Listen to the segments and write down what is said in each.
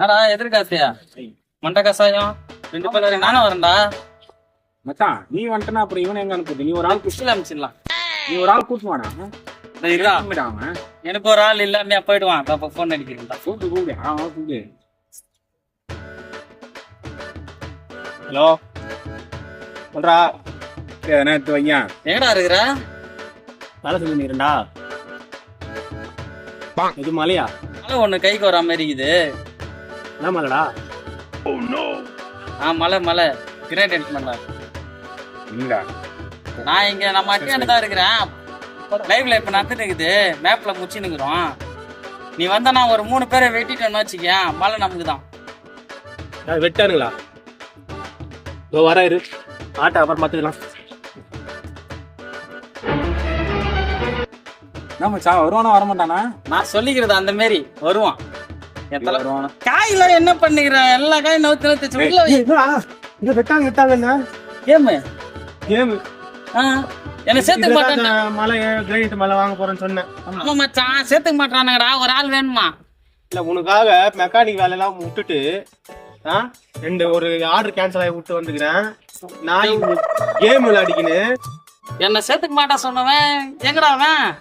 என்னடா எதிர்காத்தியா மண்டை கசாயம் ரெண்டு பேர் வரைக்கும் நானும் வரேன்டா. மச்சான் நீ வந்துட்டனா அப்புறம் இவனை எங்க அனுப்புது நீ ஒரு ஆள் குஷில அமைச்சிடலாம். நீ ஒரு ஆள் கூட்டு வாடா இந்த இருக்கா அவன். எனக்கு ஒரு ஆள் இல்லாம போயிடுவான். அப்ப போன் அடிக்கிறேன்டா. கூப்பிட்டு கூப்பிடு. அவன் கூப்பிடு. ஹலோ? சொல்றா. எதனா எடுத்து வையா எங்கடா இருக்கிற? வேலை செஞ்சுருந்தா இது மலையா? மழை ஒண்ணு கைக்கு வர மாதிரி இருக்குது என்ன மலைடா? ஆ மலை மலை. கிரேட் பண்ணா இல்ல நான் இங்க நம்ம அட்டியாண்டு தான் இருக்கிறேன். லைவ்ல இப்ப நடந்துட்டு இருக்குது. மேப்ல முடிச்சு நிக்கிறோம் நீ வந்தனா ஒரு மூணு பேரை வெட்டிட்டோன்னு வச்சுக்கேன். மழை நமக்கு தான் வெட்டானுங்களா? இதோ வர இரு. ஆட்டை அப்புறம் பார்த்துக்கலாம். என்ன மச்சான் வருவானா வரமாட்டானா? நான் சொல்லிக்கிறது அந்த மாரி. வருவானா. காயில என்ன பண்ணிக்கிற எல்லா காயும் நவுத்து நவுத்து உள்ள. இங்க வெட்டாங்க வெட்டாங்க என்ன? கேமு. கேமு. ஆ, என்ன சேர்த்துக்க மாட்டான் மலை கிரைண்ட் மலை வாங்க போறேன்னு சொன்னேன். ஆமா. மச்சான். சேர்த்துக்க மாட்டானுங்கடா ஒரு ஆள் வேணுமா? இல்ல உனக்காக மெக்கானிக் வேலையெல்லாம் விட்டுட்டு ஆ ரெண்டு ஒரு ஆர்டர் கேன்சல் ஆகி விட்டு வந்துக்கிறேன். நான் கேம் விளையாடிக்கின்னு. என்ன சேர்த்துக்க மாட்டான் சொன்னவன். எங்கடா அவன்?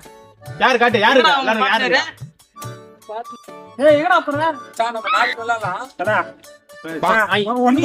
யாரு காட்டு? யாரு யாரு? ஏய் எங்கடா அப்புறம் மச்சான், நம்ம நாளைக்கு ஒண்ணு